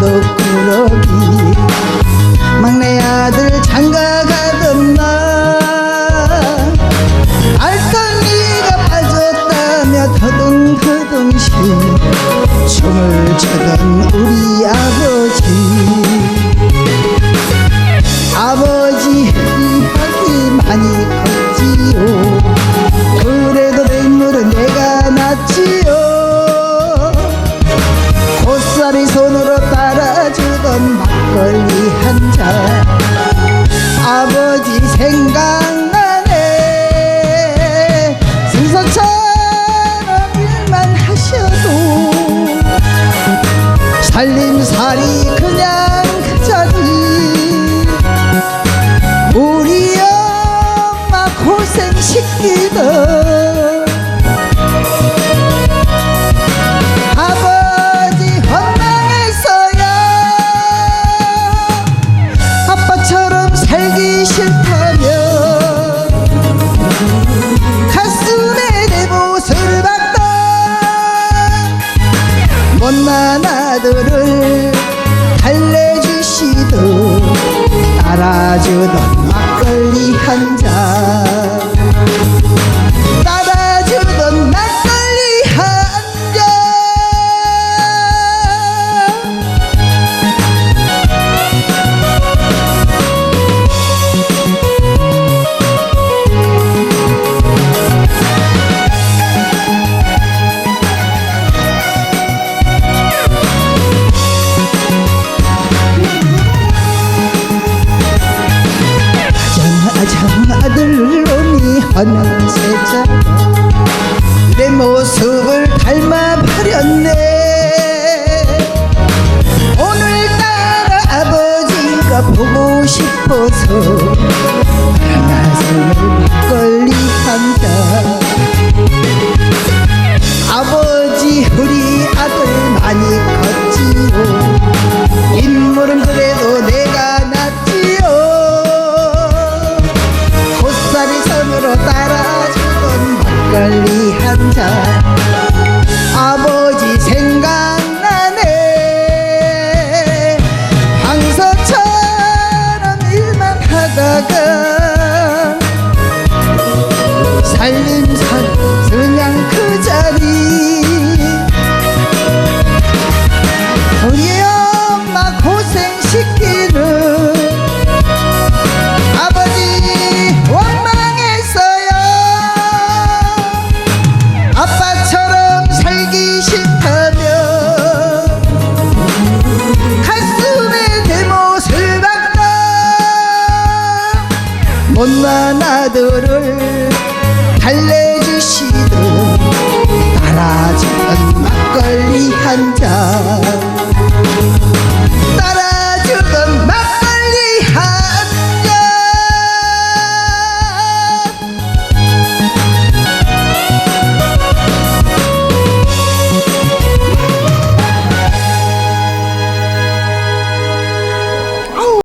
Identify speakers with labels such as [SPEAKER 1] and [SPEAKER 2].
[SPEAKER 1] 너꾸러기. 막내 아들 장가가던 날 알덩이가 빠졌다며 터동터동시 춤을 추던 우리 막걸리 한 잔 아버지 생각 권세자 내 모습을 닮아버렸네. 오늘따라 아버지가 보고 싶어서 Instagram 못난 아들을 달래.